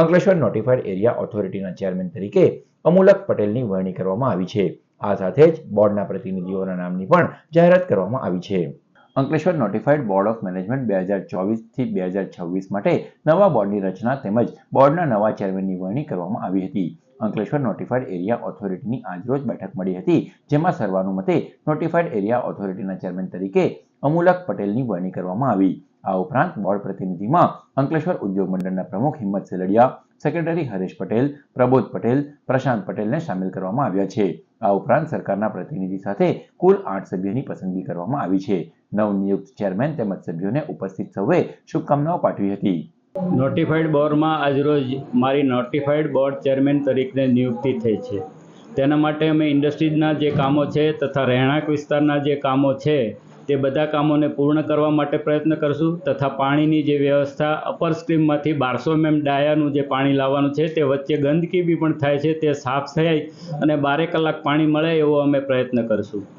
Ankleshwar notified area ઓથોરિટીના chairman તરીકે અમુલક પટેલની વરણી કરવામાં આવી છે. આ સાથે જ બોર્ડના પ્રતિનિધિઓના નામની પણ જાહેરાત કરવામાં આવી છે. Ankleshwar notified board of management બે હજાર ચોવીસથી બે હજાર છવ્વીસ માટે નવા બોર્ડની રચના તેમજ બોર્ડના નવા ચેરમેનની વરણી કરવામાં આવી હતી. અંકલેશ્વર નોટિફાઈડ એરિયા ઓથોરિટીની આજરોજ બેઠક મળી હતી, જેમાં સર્વાનુમતે નોટિફાઈડ એરિયા ઓથોરિટીના ચેરમેન તરીકે અમુલક પટેલની વરણી કરવામાં આવી. આ ઉપરાંત બોર્ડ પ્રતિનિધિમાં અંકલેશ્વર ઉદ્યોગ મંડળના પ્રમુખ હિંમત સેલડિયા, સેક્રેટરી હરેશ પટેલ, પ્રબોધ પટેલ, પ્રશાંત પટેલને સામેલ કરવામાં આવ્યા છે. આ ઉપરાંત સરકારના પ્રતિનિધિ સાથે કુલ આઠ સભ્યોની પસંદગી કરવામાં આવી છે. નવનિયુક્ત ચેરમેન તેમજ સભ્યોને ઉપસ્થિત સૌએ શુભકામનાઓ પાઠવી હતી. નોટિફાઈડ બોર્ડમાં આજરોજ મારી નોટિફાઈડ બોર્ડ ચેરમેન તરીકે નિયુક્તિ થઈ છે. તેના માટે અમે ઇન્ડસ્ટ્રીઝના જે કામો છે તથા રહેણાંક વિસ્તારના જે કામો છે તે બધા કામોને પૂર્ણ કરવા માટે પ્રયત્ન કરશું તથા પાણીની જે વ્યવસ્થા અપર સ્ટ્રીમમાંથી બારસો એમએમ ડાયાનું જે પાણી લાવવાનું છે તે વચ્ચે ગંદકી બી પણ થાય છે તે સાફ થાય અને બારે કલાક પાણી મળે એવો અમે પ્રયત્ન કરશું.